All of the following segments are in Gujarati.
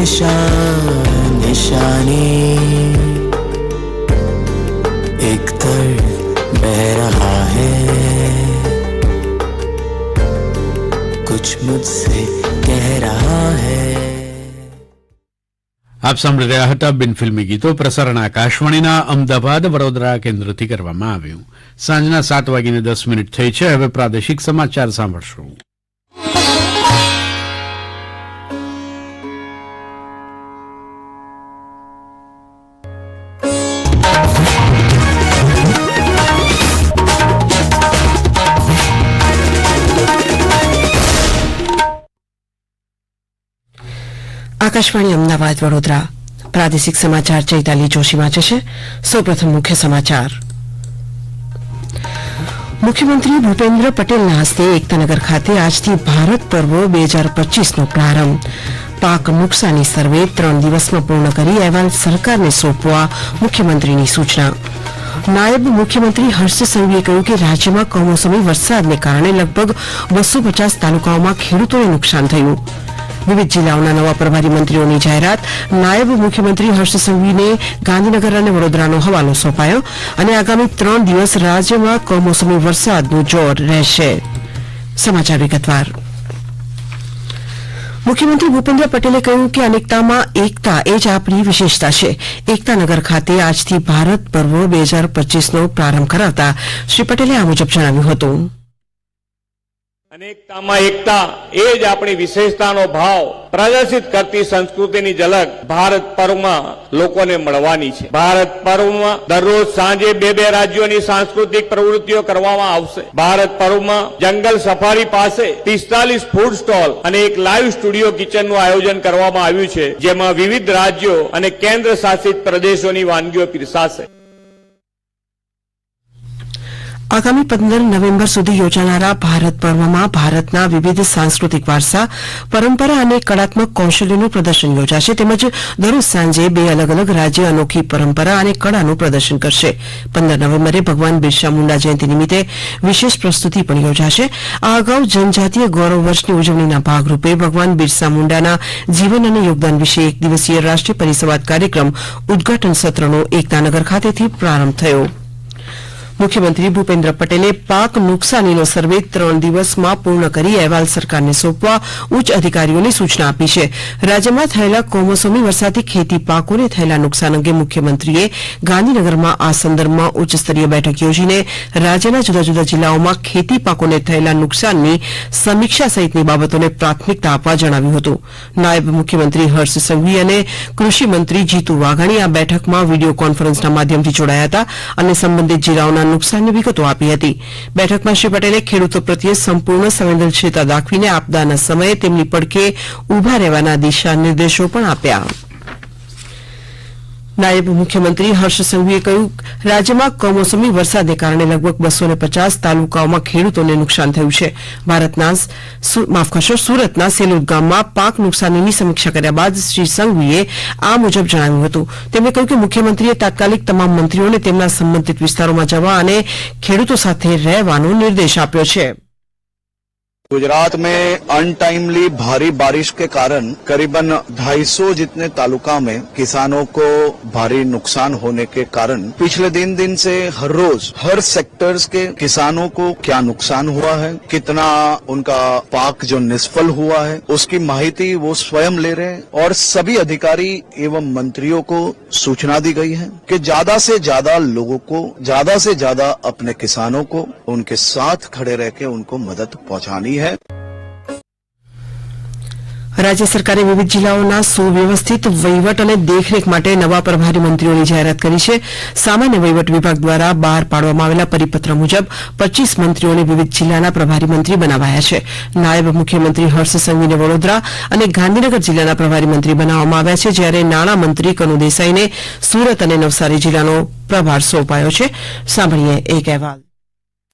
निशान निशानी एक दर्द बह रहा है कुछ मुझसे कह रहा है આપ સાંભળી રહ્યા હતા બિન ફિલ્મી ગીતો પ્રસારણ આકાશવાણીના અમદાવાદ વડોદરા કેન્દ્રથી કરવામાં આવ્યું સાંજના સાત વાગીને દસ મિનિટ થઈ છે હવે પ્રાદેશિક સમાચાર સાંભળશું આકાશવાણી અમદાવાદ વડોદરા. પ્રાદેશિક સમાચાર ચૈતાલી જોશી. વાંચે છે સૌપ્રથમ મુખ્ય સમાચાર. મુખ્યમંત્રી ભૂપેન્દ્ર પટેલના હસ્તે એકતાનગર ખાતે આજથી ભારત પર્વ બે હજાર પચીસનો પ્રારંભ. પાક નુકસાની સર્વે ત્રણ દિવસમાં પૂર્ણ કરી અહેવાલ સરકારને સોંપવા મુખ્યમંત્રીની સૂચના. નાયબ મુખ્યમંત્રી હર્ષ સંઘવીએ કહ્યું કે રાજ્યમાં કમોસમી વરસાદને કારણે લગભગ બસો પચાસ તાલુકાઓમાં ખેડૂતોને નુકસાન થયું. વિવિધ જિલ્લાઓના નવા પ્રભારી મંત્રીઓની જાહેરાત. નાયબ મુખ્યમંત્રી હર્ષ સંઘવીને ગાંધીનગર અને વડોદરાનો હવાલો સોંપાયો અને આગામી ત્રણ દિવસ રાજ્યમાં કમોસમી વરસાદનું જોર રહેશે. સમાચાર વિગતવાર. મુખ્યમંત્રી ભૂપેન્દ્ર પટેલે કહ્યું કે અનેકતામાં એકતા એ જ આપણી વિશેષતા છે. એકતાનગર ખાતે આજથી ભારત પર્વ બે હજાર પચીસનો પ્રારંભ કરાવતા શ્રી પટેલે આ મુજબ જણાવ્યું હતું. અનેકતામાં એકતા એ જ આપણી વિશેષતાનો ભાવ પ્રદર્શિત કરતી સંસ્કૃતિની ઝલક ભારત પર્વમાં લોકોને મળવાની છે. ભારત પર્વમાં દરરોજ સાંજે બે બે રાજ્યોની સાંસ્કૃતિક પ્રવૃત્તિઓ કરવામાં આવશે. ભારત પર્વમાં જંગલ સફારી પાસે પિસ્તાલીસ ફૂડ સ્ટોલ અને એક લાઈવ સ્ટુડિયો કિચનનું આયોજન કરવામાં આવ્યું છે, જેમાં વિવિધ રાજ્યો અને કેન્દ્ર શાસિત પ્રદેશોની વાનગીઓ પીરસાશે. આગામી પંદર નવેમ્બર સુધી યોજાનારા ભારત પર્વમાં ભારતના વિવિધ સાંસ્કૃતિક વારસા, પરંપરા અને કળાત્મક કૌશલ્યનું પ્રદર્શન યોજાશે. તેમજ દરરોજ સાંજે બે અલગ અલગ રાજ્ય અનોખી પરંપરા અને કળાનું પ્રદર્શન કરશે. પંદર નવેમ્બરે ભગવાન બિરસા મુંડા જયંતિ નિમિત્તે વિશેષ પ્રસ્તુતિ પણ યોજાશે. આ અગાઉ જનજાતીય ગૌરવ વર્ષની ઉજવણીના ભાગરૂપે ભગવાન બિરસા મુંડાના જીવન અને યોગદાન વિશે એક દિવસીય રાષ્ટ્રીય પરિસંવાદ કાર્યક્રમ ઉદઘાટન સત્રનો એકતાનગર ખાતેથી પ્રારંભ થયો. મુખ્યમંત્રી ભૂપેન્દ્ર પટેલે પાક નુકસાનીનો સર્વે ત્રણ દિવસમાં પૂર્ણ કરી અહેવાલ સરકારને સોંપવા ઉચ્ચ અધિકારીઓને સૂચના આપી છે. રાજ્યમાં થયેલા કમોસમી વરસાદથી ખેતી પાકોને થયેલા નુકસાન અંગે મુખ્યમંત્રીએ ગાંધીનગરમાં આ સંદર્ભમાં ઉચ્ચસ્તરીય બેઠક યોજીને રાજ્યના જુદા જુદા જિલ્લાઓમાં ખેતી પાકોને થયેલા નુકસાનની સમીક્ષા સહિતની બાબતોને પ્રાથમિકતા આપવા જણાવ્યું હતું. નાયબ મુખ્યમંત્રી હર્ષ સંઘવી અને કૃષિ મંત્રી જીતુ વાઘાણી આ બેઠકમાં વીડિયો કોન્ફરન્સના માધ્યમથી જોડાયા હતા અને સંબંધિત જિલ્લાઓના નુકસાનની વિગતો આપી હતી. બેઠકમાં શ્રી પટેલે ખેડૂતો પ્રત્યે સંપૂર્ણ સંવેદનશીલતા દાખવીને આપદાના સમયે તેમની પડખે ઊભા રહેવાના દિશા નિર્દેશો પણ આપ્યા. નાયબ મુખ્યમંત્રી હર્ષ સંઘવીએ કહ્યું, રાજ્યમાં કમોસમી વરસાદને કારણે લગભગ બસો પચાસ તાલુકાઓમાં ખેડૂતોને નુકસાન થયું છે. ભારતના માફ સુરતના સેલુદ ગામમાં પાક નુકસાનીની સમીક્ષા કર્યા બાદ શ્રી સંઘવીએ આ મુજબ જણાવ્યું હતું. તેમણે કહ્યું કે મુખ્યમંત્રીએ તાત્કાલિક તમામ મંત્રીઓને તેમના સંબંધિત વિસ્તારોમાં જવા અને ખેડૂતો સાથે રહેવાનો નિર્દેશ આપ્યો છે. गुजरात में अनटाइमली भारी बारिश के कारण करीबन 250 जितने तालुका में किसानों को भारी नुकसान होने के कारण पिछले दिन दिन से हर रोज हर सेक्टर्स के किसानों को क्या नुकसान हुआ है, कितना उनका पाक जो निष्फल हुआ है, उसकी माहिती वो स्वयं ले रहे हैं और सभी अधिकारी एवं मंत्रियों को सूचना दी गई है कि ज़्यादा से ज़्यादा लोगों को, ज़्यादा से ज़्यादा अपने किसानों को उनके साथ खड़े रह के उनको मदद पहुंचानी है। રાજ્ય સરકારે વિવિધ જિલ્લાઓના સુવ્યવસ્થિત વહીવટ અને દેખરેખ માટે નવા પ્રભારી મંત્રીઓની જાહેરાત કરી છે. સામાન્ય વહીવટ વિભાગ દ્વારા બહાર પાડવામાં આવેલા પરિપત્ર મુજબ પચીસ મંત્રીઓને વિવિધ જિલ્લાના પ્રભારી મંત્રી બનાવાયા છે. નાયબ મુખ્યમંત્રી હર્ષ સંઘવીને વડોદરા અને ગાંધીનગર જિલ્લાના પ્રભારી મંત્રી બનાવવામાં આવ્યા છે, જ્યારે નાણાં મંત્રી કનુ દેસાઈને સુરત અને નવસારી જિલ્લાનો પ્રભાર સોંપાયો છે. સાંભળીએ એક અહેવાલ.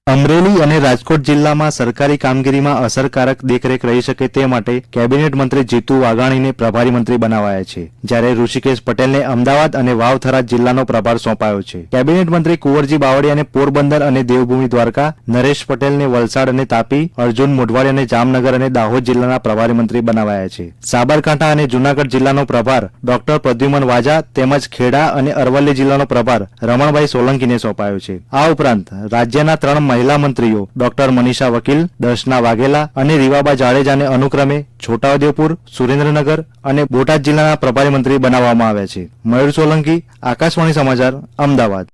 અમરેલી અને રાજકોટ જિલ્લામાં સરકારી કામગીરીમાં અસરકારક દેખરેખ રહી શકે તે માટે કેબિનેટ મંત્રી જીતુ વાઘાણીને પ્રભારી મંત્રી બનાવાયા છે. જ્યારે ઋષિકેશ પટેલને અમદાવાદ અને વાવથરા જિલ્લાનો પ્રભાર સોંપાયો છે. કેબિનેટ મંત્રી કુંવરજી બાવળિયાને પોરબંદર અને દેવભૂમિ દ્વારકા, નરેશ પટેલને વલસાડ અને તાપી, અર્જુન મોઢવાડિયાને જામનગર અને દાહોદ જિલ્લાના પ્રભારી મંત્રી બનાવાયા છે. સાબરકાંઠા અને જૂનાગઢ જિલ્લાનો પ્રભાર ડોક્ટર પ્રદ્યુમન વાજા તેમજ ખેડા અને અરવલ્લી જિલ્લાનો પ્રભાર રમણભાઈ સોલંકીને સોંપાયો છે. આ ઉપરાંત રાજ્યના ત્રણ મહિલા મંત્રીઓ, ડોક્ટર મનીષા વકીલ, દર્શના વાઘેલા અને રીવાબા જાડેજાને અનુક્રમે છોટાઉદેપુર, સુરેન્દ્રનગર અને બોટાદ જિલ્લાના પ્રભારી મંત્રી બનાવવામાં આવ્યા છે. મયુર સોલંકી, આકાશવાણી સમાચાર, અમદાવાદ.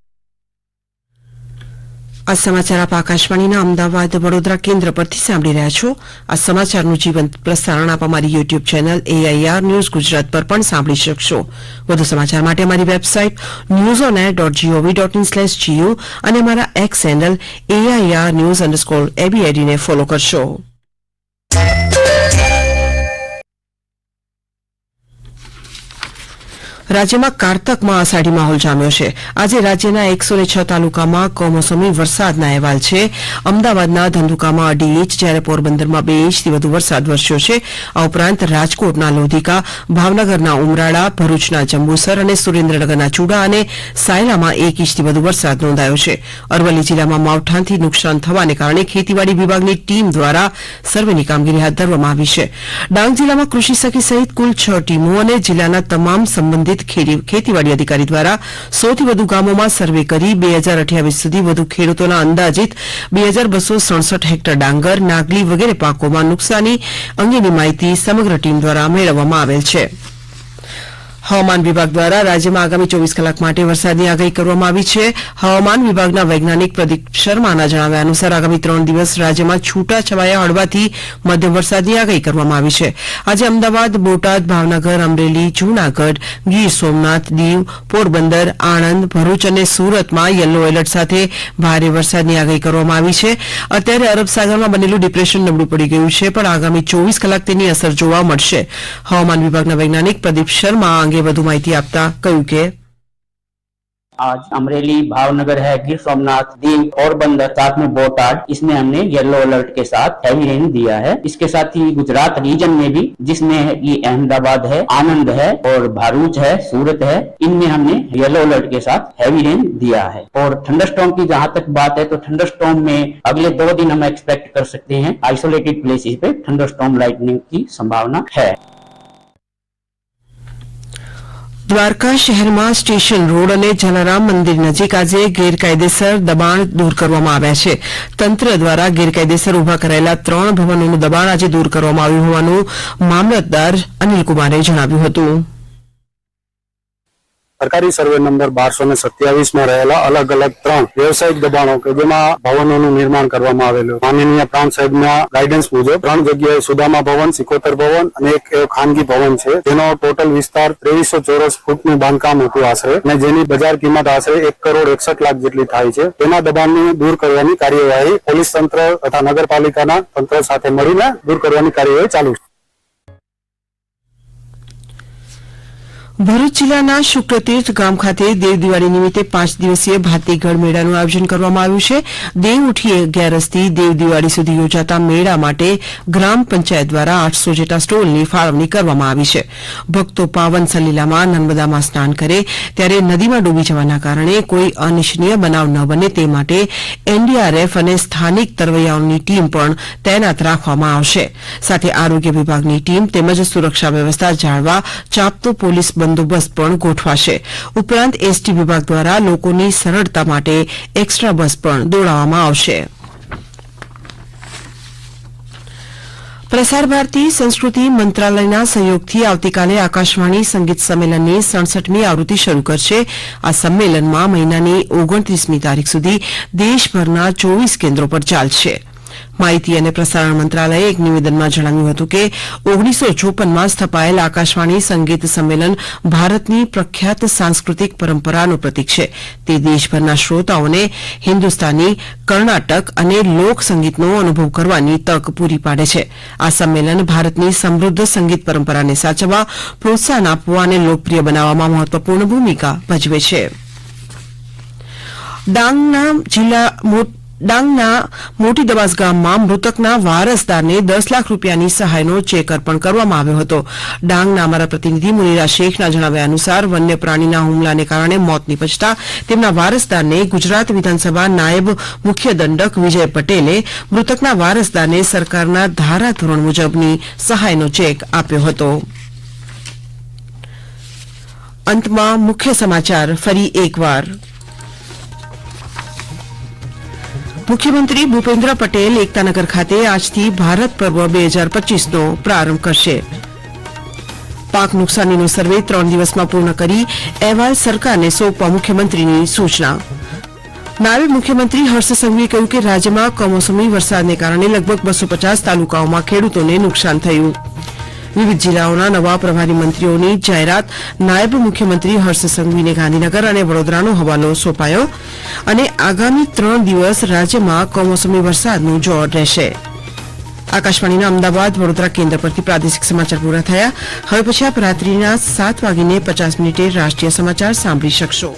આ સમાચાર આપ આકાશવાણીના અમદાવાદ વડોદરા કેન્દ્ર પરથી સાંભળી રહ્યા છો. આ સમાચારનું જીવંત પ્રસારણ આપ અમારી YouTube channel AIR news Gujarat પર પણ સાંભળી શકશો. વધુ સમાચાર માટે અમારી website news on air dot GOV dot in slash GU અને અમારા X handle AIR news underscore એબીઆઈડીને follow કરશો. રાજ્યમાં કારતકમાં અષાઢી માહોલ જામ્યો છે. આજે રાજ્યના એકસો છ તાલુકામાં કમોસમી વરસાદના અહેવાલ છે. અમદાવાદના ધંધુકામાં અઢી ઇંચ, જ્યારે પોરબંદરમાં બે ઇંચથી વધુ વરસાદ વરસ્યો છે. આ ઉપરાંત રાજકોટના લોધિકા, ભાવનગરના ઉમરાળા, ભરૂચના જંબુસર અને સુરેન્દ્રનગરના ચુડા અને સાયલામાં એક ઇંચથી વધુ વરસાદ નોંધાયો છે. અરવલ્લી જિલ્લામાં માવઠાંથી નુકસાન થવાને કારણે ખેતીવાડી વિભાગની ટીમ દ્વારા સર્વેની કામગીરી હાથ ધરવામાં આવી છે. ડાંગ જિલ્લામાં કૃષિ સખી સહિત કુલ છ ટીમો અને જિલ્લાના તમામ સંબંધિત ખેતી- ખેતીવાડી અધિકારી દ્વારા સૌથી વધુ ગામોમાં સર્વે કરી બે હજાર અઠ્યાવીસ સુધી વધુ ખેડૂતોના અંદાજીત બે હજાર બસો સડસઠ હેક્ટર ડાંગર, નાગલી વગેરે પાકોમાં નુકસાની અંગેની માહિતી સમગ્ર ટીમ દ્વારા મેળવવામાં આવેલ છે. હવામાન વિભાગ દ્વારા રાજ્યમાં આગામી ચોવીસ કલાક માટે વરસાદની આગાહી કરવામાં આવી છે. હવામાન વિભાગના વૈજ્ઞાનિક પ્રદીપ શર્માના જણાવ્યા અનુસાર આગામી ત્રણ દિવસ રાજ્યમાં છૂટા છવાયા હળવાથી મધ્યમ વરસાદની આગાહી કરવામાં આવી છે. આજે અમદાવાદ, બોટાદ, ભાવનગર, અમરેલી, જૂનાગઢ, ગીર સોમનાથ, દીવ, પોરબંદર, આણંદ, ભરૂચ અને સુરતમાં યલો એલર્ટ સાથે ભારે વરસાદની આગાહી કરવામાં આવી છે. અત્યારે અરબ સાગરમાં બનેલું ડિપ્રેશન નબળું પડી ગયું છે, પણ આગામી ચોવીસ કલાક તેની અસર જોવા મળશે. હવામાન વિભાગના વૈજ્ઞાનિક પ્રદીપ શર્મા અંગે વધુ માહિતી આપતા કહ્યું કે आज अमरेली भावनगर है गिर सोमनाथ दीव पोरबंदर साथ में बोटाड इसमें हमने येलो अलर्ट के साथ हैवी रेन दिया है इसके साथ ही गुजरात रीजन में भी जिसमें ये अहमदाबाद है आनंद है और भारूच है सूरत है इनमें हमने येलो अलर्ट के साथ हैवी रेन दिया है और थंडरस्टॉर्म की जहां तक बात है तो थंडरस्टॉर्म में अगले दो दिन हम एक्सपेक्ट कर सकते हैं आइसोलेटेड प्लेसेस पे थंडरस्टॉर्म लाइटनिंग की संभावना है દ્વારકા શહેરમાં સ્ટેશન રોડ અને જલારામ મંદિર નજીક આજે ગેરકાયદેસર દબાણ દૂર કરવામાં આવ્યા છે. તંત્ર દ્વારા ગેરકાયદેસર ઊભા કરાયેલા ત્રણ ભવનોનું દબાણ આજે દૂર કરવામાં આવ્યું હોવાનું મામલતદાર અનિલકુમારે જણાવ્યું હતું. સરકારી સર્વે નંબર બારસો ને સત્યાવીસમાં રહેલા અલગ અલગ ત્રણ વ્યવસાયિક દબાણો કે જેમાં ભવનોનું નિર્માણ કરવામાં આવેલું. માનનીય પ્રાંત સાહેબના ગાઈડન્સ મુજબ ત્રણ જગ્યાએ સુદામા ભવન, સિકોતર ભવન અને એક એ ખાનગી ભવન છે. જેનો ટોટલ વિસ્તાર ત્રેવીસો ચોરસ ફૂટનું બાંધકામ હતું આશરે અને જેની બજાર કિંમત આશરે એક કરોડ એકસઠ લાખ જેટલી થાય છે. તેના દબાણને દૂર કરવાની કાર્યવાહી પોલીસ તંત્ર તથા નગરપાલિકાના તંત્ર સાથે મળીને દૂર કરવાની કાર્યવાહી ચાલુ છે. ભરૂચ જિલ્લાના શુક્રતીર્થ ગામ ખાતે દેવદિવાળી નિમિત્તે પાંચ દિવસીય ભાતીગઢ મેળાનું આયોજન કરવામાં આવ્યું છે. દેવ ઉઠી અગિયારસથી દેવ સુધી યોજાતા મેળા માટે ગ્રામ પંચાયત દ્વારા આઠસો જેટલા સ્ટોલની ફાળવણી કરવામાં આવી છે. ભક્તો પાવન સલીલામાં નર્મદામાં સ્નાન કરે ત્યારે નદીમાં ડૂબી જવાના કારણે કોઈ અનિચ્છનીય બનાવ ન બને તે માટે એનડીઆરએફ અને સ્થાનિક તરવૈયાઓની ટીમ પણ તૈનાત રાખવામાં આવશે. સાથે આરોગ્ય વિભાગની ટીમ તેમજ સુરક્ષા વ્યવસ્થા જાળવા ચાપતો પોલીસ બંદોબસ્ત પણ ગોઠવાશે. ઉપરાંત એસટી વિભાગ દ્વારા લોકોની સરળતા માટે એક્સ્ટ્રા બસ પણ દોડાવવામાં આવશે. પ્રસાર ભારતી સંસ્કૃતિ મંત્રાલયના સહયોગથી આવતીકાલે આકાશવાણી સંગીત સંમેલનની સડસઠમી આવૃત્તિ શરૂ કરશે. આ સંમેલનમાં મહિનાની ઓગણત્રીસમી તારીખ સુધી દેશભરના ચોવીસ કેન્દ્રો પર ચાલશે. માહિતી અને પ્રસારણ મંત્રાલયે એક નિવેદનમાં જણાવ્યું હતું કે ઓગણીસો ચોપનમાં સ્થપાયેલ આકાશવાણી સંગીત સંમેલન ભારતની પ્રખ્યાત સાંસ્કૃતિક પરંપરાનું પ્રતીક છે. તે દેશભરના શ્રોતાઓને હિન્દુસ્તાની, કર્ણાટક અને લોક સંગીતનો અનુભવ કરવાની તક પૂરી પાડે છે. આ સંમેલન ભારતની સમૃદ્ધ સંગીત પરંપરાને સાચવવા, પ્રોત્સાહન આપવા અને લોકપ્રિય બનાવવામાં મહત્વપૂર્ણ ભૂમિકા ભજવે છે. ડાંગના જિલ્લા ડાંગના મોટી દબાસ ગામમાં મૃતકના વારસદારને દસ લાખ રૂપિયાની સહાયનો ચેક અર્પણ કરવામાં આવ્યો હતો. ડાંગના અમારા પ્રતિનિધિ મુનીરા શેખના જણાવ્યા અનુસાર વન્ય પ્રાણીના હુમલાને કારણે મોત નીપજતા તેમના વારસદારને ગુજરાત વિધાનસભા નાયબ મુખ્ય દંડક વિજય પટેલે મૃતકના વારસદારને સરકારના ધારાધોરણ મુજબની સહાયનો ચેક આપ્યો હતો. અંતમાં મુખ્ય સમાચાર ફરી એકવાર. મુખ્યમંત્રી ભૂપેન્દ્ર પટેલ એકતાનગર ખાતે આજથી ભારત પર્વ બે હજાર પચીસનો પ્રારંભ કરશે. પાક નુકસાનીનો સર્વે ત્રણ દિવસમાં પૂર્ણ કરી અહેવાલ સરકારને સોંપવા મુખ્યમંત્રીની સૂચના. નાયબ મુખ્યમંત્રી હર્ષ સંઘવીએ કહ્યું કે રાજ્યમાં કમોસમી વરસાદને કારણે લગભગ બસો પચાસ તાલુકાઓમાં ખેડૂતોને નુકસાન થયું. વિવિધ જિલ્લાઓના નવા પ્રભારી મંત્રીઓની જાહેરાત નાયબ મુખ્યમંત્રી હર્ષ સંઘવીને ગાંધીનગર અને વડોદરાનો હવાલો સોંપાયો અને આગામી ત્રણ દિવસ રાજ્યમાં કમોસમી વરસાદનું જોર રહેશે. આકાશવાણીના અમદાવાદ વડોદરા કેન્દ્ર પરથી પ્રાદેશિક સમાચાર પૂરા થયા. હવે પછી આપ રાત્રિના સાત વાગીને પચાસ મિનિટે રાષ્ટ્રીય સમાચાર સાંભળી શકશો.